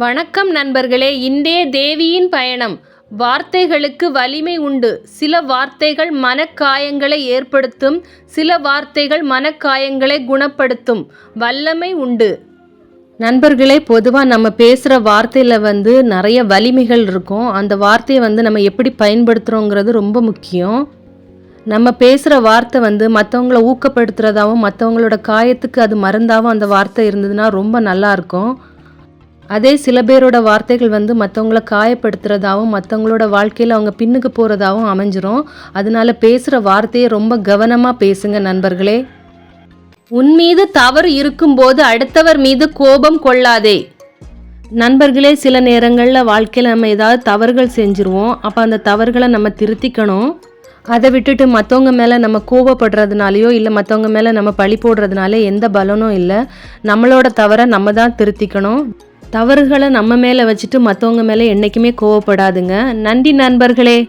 வணக்கம் நண்பர்களே இன்றைய தேவியின் பயணம். வார்த்தைகளுக்கு வலிமை உண்டு. சில வார்த்தைகள் மனக்காயங்களை ஏற்படுத்தும் சில வார்த்தைகள் மனக்காயங்களை குணப்படுத்தும். வல்லமை உண்டு. நண்பர்களே பொதுவாக நம்ம பேசுகிற வார்த்தையில் வந்து நிறைய வலிமைகள் இருக்கும். அந்த வார்த்தையை வந்து நம்ம எப்படி பயன்படுத்துகிறோங்கிறது ரொம்ப முக்கியம். நம்ம பேசுகிற வார்த்தை வந்து மற்றவங்கள ஊக்கப்படுத்துகிறதாகவும் மற்றவங்களோட காயத்துக்கு அது மருந்தாகவும் அந்த வார்த்தை இருந்ததுன்னா ரொம்ப நல்லாயிருக்கும் அதே சில பேரோட வார்த்தைகள் வந்து மற்றவங்கள காயப்படுத்துகிறதாவும் மற்றவங்களோட வாழ்க்கையில் அவங்க பின்னுக்கு போகிறதாவும் அமைஞ்சிரும். அதனால பேசுகிற வார்த்தையை ரொம்ப கவனமாக பேசுங்க நண்பர்களே. உன் மீது தவறு இருக்கும்போது அடுத்தவர் மீது கோபம் கொள்ளாதே. நண்பர்களே சில நேரங்களில் வாழ்க்கையில் நம்ம ஏதாவது தவறுகள் செஞ்சுருவோம். அப்போ அந்த தவறுகளை நம்ம திருத்திக்கணும். அதை விட்டுட்டு மற்றவங்க மேலே நம்ம கோபப்படுறதுனாலையோ இல்லை மற்றவங்க மேலே நம்ம பழி போடுறதுனால எந்த பலனும் இல்லை. நம்மளோட தவறை நம்ம தான் திருத்திக்கணும். தவறுகளை நம்ம மேலே வச்சுட்டு மற்றவங்க மேலே என்றைக்குமே கோவப்படாதுங்க. நன்றி நண்பர்களே.